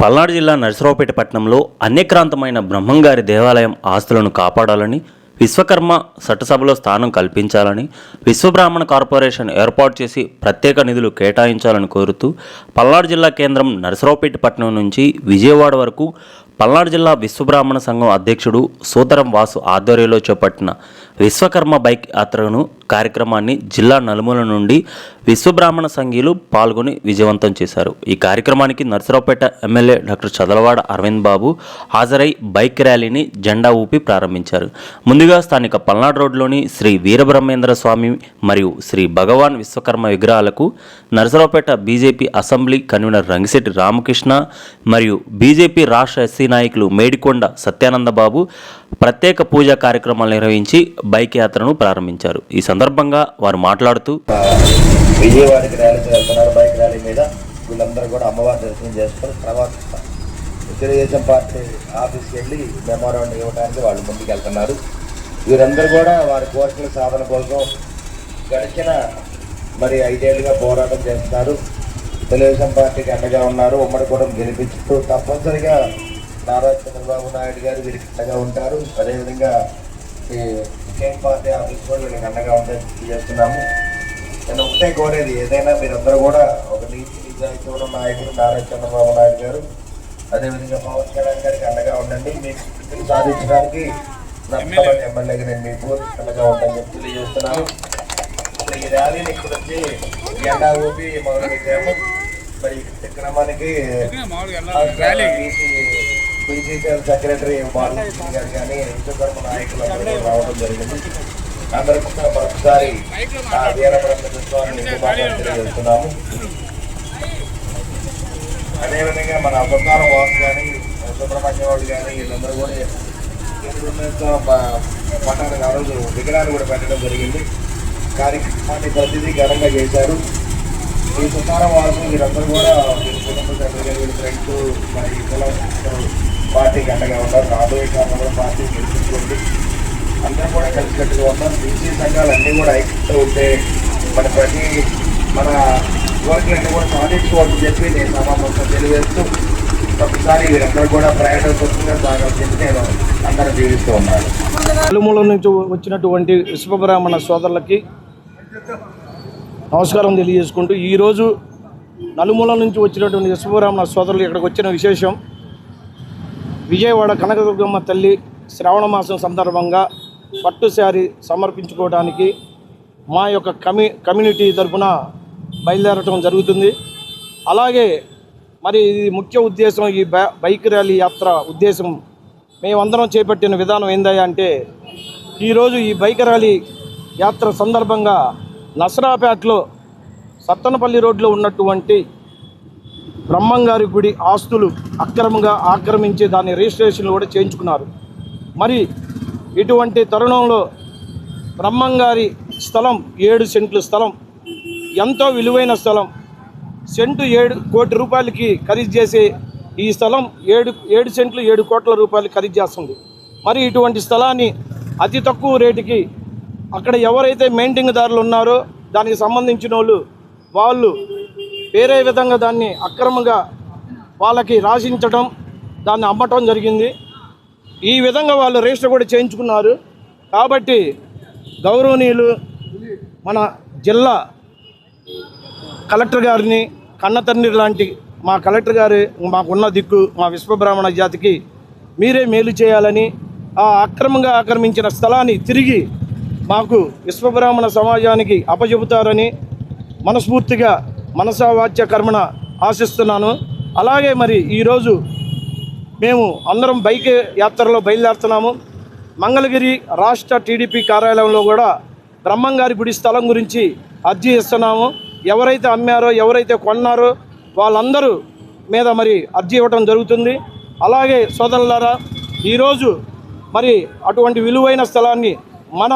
పల్నాడు జిల్లా నరసరావుపేట పట్టణంలో అన్యక్రాంతమైన బ్రహ్మంగారి దేవాలయం ఆస్తులను కాపాడాలని విశ్వకర్మ చట్టసభలో స్థానం కల్పించాలని విశ్వబ్రాహ్మణ కార్పొరేషన్ ఏర్పాటు చేసి ప్రత్యేక నిధులు కేటాయించాలని కోరుతూ పల్నాడు జిల్లా కేంద్రం నరసరావుపేట పట్టణం నుంచి విజయవాడ వరకు పల్నాడు జిల్లా విశ్వబ్రాహ్మణ సంఘం అధ్యక్షుడు సూతరం వాసు ఆధ్వర్యంలో చేపట్టిన విశ్వకర్మ బైక్ యాత్రను కార్యక్రమాన్ని జిల్లా నలుమూల నుండి విశ్వబ్రాహ్మణ సంఘీయులు పాల్గొని విజయవంతం చేశారు. ఈ కార్యక్రమానికి నర్సరావుపేట ఎమ్మెల్యే డాక్టర్ చదలవాడ అరవింద్ బాబు హాజరై బైక్ ర్యాలీని జెండా ఊపి ప్రారంభించారు. ముందుగా స్థానిక పల్నాడు రోడ్లోని శ్రీ వీరబ్రహ్మేంద్ర స్వామి మరియు శ్రీ భగవాన్ విశ్వకర్మ విగ్రహాలకు Narasaraopet BJP assembly convener Rangisetti Ramakrishna మరియు బీజేపీ రాష్ట్ర ఎస్సీ నాయకులు మేడికొండ సత్యానంద బాబు ప్రత్యేక పూజా కార్యక్రమాలు నిర్వహించి బైక్ యాత్రను ప్రారంభించారు. ఈ సందర్భంగా వారు మాట్లాడుతూ విజయవాడకి ర్యాలీకి వెళ్తున్నారు బైక్ ర్యాలీ మీద. వీళ్ళందరూ కూడా అమ్మవారి దర్శనం చేసుకొని తర్వాత తెలుగుదేశం పార్టీ ఆఫీస్కి వెళ్ళి మెమోరాండం ఇవ్వడానికి వాళ్ళు ముందుకు వెళ్తున్నారు. వీరందరూ కూడా వారి కోరికల సాధన కోసం గడిచిన మరి ఐదేళ్ళుగా పోరాటం చేస్తున్నారు. తెలుగుదేశం పార్టీకి అండగా ఉన్నారు. ఉమ్మడి కూడా గెలిపించుతూ తప్పనిసరిగా నారా చంద్రబాబు నాయుడు గారు వీరికి అండగా ఉంటారు. అదేవిధంగా స్టేట్ పార్టీ ఆఫీస్ కూడా వీళ్ళకి అండగా ఉంటాయి చేస్తున్నాము. నేను ఒకటే కోరేది ఏదైనా మీరందరూ కూడా ఒక నీతి నిజాయితీ ఉన్న నాయకుడు నారా చంద్రబాబు నాయుడు గారు అదేవిధంగా పవన్ కళ్యాణ్ గారికి అండగా ఉండండి. మీకు సాధించడానికి నష్టపడి ఎమ్మెల్యేగా నేను మీకు అండగా ఉంటానని చెప్పి తెలియజేస్తున్నాను. ఈ ర్యాలీని ఇక్కడ వచ్చి ఎండా ఊపి మొదలు పెట్టాము మరి ఈ కార్యక్రమానికి బీసీసీఎల్ సెక్రటరీ బాలకృష్ణ గారు కానీ విశ్వకర్మ నాయకులు అందరూ రావడం జరిగింది. అందరికీ కూడా మరొకసారి ఆ వీరబ్రహ్మ తెలియజేస్తున్నాము. అదేవిధంగా మన అబద్ధాల వాసు కానీ సుబ్రహ్మణ్యం వాళ్ళు కానీ వీళ్ళందరూ కూడా పట్టణానికి ఆ రోజు విగ్రహాలు కూడా పెట్టడం జరిగింది. కార్యక్రమాన్ని ప్రతిదీ ఘనంగా చేశారు. ఈ సుతారం వాసు వీరందరూ కూడా వీళ్ళ కుటుంబ సభ్యులు వీళ్ళ ఫ్రెండ్స్ మరి కులం పార్టీకి అండగా ఉన్నారు. రాబోయే కాలంలో పార్టీ గెలిపించుకోండి. అందరూ కూడా కలిసికట్టుగా ఉన్నాం బీసీ సంఘాలు అన్నీ కూడా ఐక్యత ఉంటే మన ప్రతి మన కోరికలన్నీ కూడా సాధించుకోవాలని చెప్పి నేను సమాపంతో తెలియజేస్తూ ఒకసారి వీరందరూ కూడా ప్రయాణం స్వచ్ఛంగా సాగాలని చెప్పి నేను అందరూ జీవిస్తూ ఉన్నాను. నలుమూల నుంచి వచ్చినటువంటి విశ్వబ్రాహ్మణ సోదరులకి నమస్కారం తెలియజేసుకుంటూ ఈరోజు నలుమూల నుంచి వచ్చినటువంటి విశ్వబ్రాహ్మణ సోదరులు ఇక్కడికి వచ్చిన విశేషం. విజయవాడ కనకదుర్గమ్మ తల్లి శ్రావణ మాసం సందర్భంగా పట్టు శారీ సమర్పించుకోవడానికి మా యొక్క కమి కమ్యూనిటీ తరఫున బయలుదేరటం జరుగుతుంది. అలాగే మరి ఇది ముఖ్య ఉద్దేశం ఈ బై- బైక్ ర్యాలీ యాత్ర ఉద్దేశం. మేమందరం చేపట్టిన విధానం ఏందయ్యా అంటే ఈరోజు ఈ బైక్ ర్యాలీ యాత్ర సందర్భంగా నసరాపేటలో సత్తనపల్లి రోడ్లో ఉన్నటువంటి బ్రహ్మంగారి గుడి ఆస్తులు అక్రమంగా ఆక్రమించి దాని రిజిస్ట్రేషన్లు కూడా చేయించుకున్నారు. మరి ఇటువంటి తరుణంలో బ్రహ్మంగారి స్థలం ఏడు సెంట్ల స్థలం ఎంతో విలువైన స్థలం సెంటు ఏడు కోటి రూపాయలకి ఖరీదు చేసే ఈ స్థలం ఏడు ఏడు సెంట్లు ఏడు కోట్ల రూపాయలు ఖరీదు చేస్తుంది. మరి ఇటువంటి స్థలాన్ని అతి తక్కువ రేటుకి అక్కడ ఎవరైతే మెయింటింగ్ దారులు ఉన్నారో దానికి సంబంధించిన వాళ్ళు వాళ్ళు వేరే విధంగా దాన్ని అక్రమంగా వాళ్ళకి రాసించడం దాన్ని అమ్మటం జరిగింది. ఈ విధంగా వాళ్ళు రిజిస్టర్ కూడా చేయించుకున్నారు. కాబట్టి గౌరవనీయులు మన జిల్లా కలెక్టర్ గారిని కన్నతండ్రి లాంటి మా కలెక్టర్ గారు మాకున్న దిక్కు మా విశ్వబ్రాహ్మణ జాతికి మీరే మేలు చేయాలని ఆ అక్రమంగా ఆక్రమించిన స్థలాన్ని తిరిగి మాకు విశ్వబ్రాహ్మణ సమాజానికి అప్పచెబుతారని మనస్ఫూర్తిగా మనసావాచ్య కర్మణ ఆశిస్తున్నాను. అలాగే మరి ఈరోజు మేము అందరం బైక్ యాత్రలో బయలుదేరుతున్నాము. మంగళగిరి రాష్ట్ర టీడీపీ కార్యాలయంలో కూడా బ్రహ్మంగారి గుడి స్థలం గురించి అర్జీ ఇస్తున్నాము. ఎవరైతే అమ్మారో ఎవరైతే కొన్నారో వాళ్ళందరూ మీద మరి అర్జీ ఇవ్వటం జరుగుతుంది. అలాగే సోదరులారా ఈరోజు మరి అటువంటి విలువైన స్థలాన్ని మన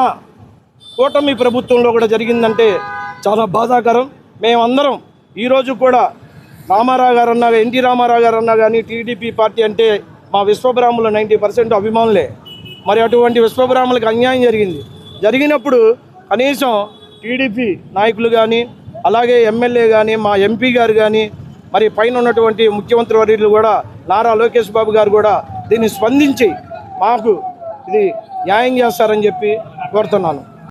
కూటమి ప్రభుత్వంలో కూడా జరిగిందంటే చాలా బాధాకరం. మేమందరం ఈరోజు కూడా రామారావు గారు అన్నా ఎన్టీ రామారావు గారు అన్నా కానీ టీడీపీ పార్టీ అంటే మా విశ్వబ్రాహ్మణులు నైంటీ పర్సెంట్ అభిమానులే. మరి అటువంటి విశ్వబ్రాహ్మణులకు అన్యాయం జరిగింది. జరిగినప్పుడు కనీసం టీడీపీ నాయకులు కానీ అలాగే ఎమ్మెల్యే కానీ మా ఎంపీ గారు కానీ మరి పైన ఉన్నటువంటి ముఖ్యమంత్రి వర్యులు కూడా నారా లోకేష్ బాబు గారు కూడా దీన్ని స్పందించి మాకు ఇది న్యాయం చేస్తారని చెప్పి కోరుతున్నాను.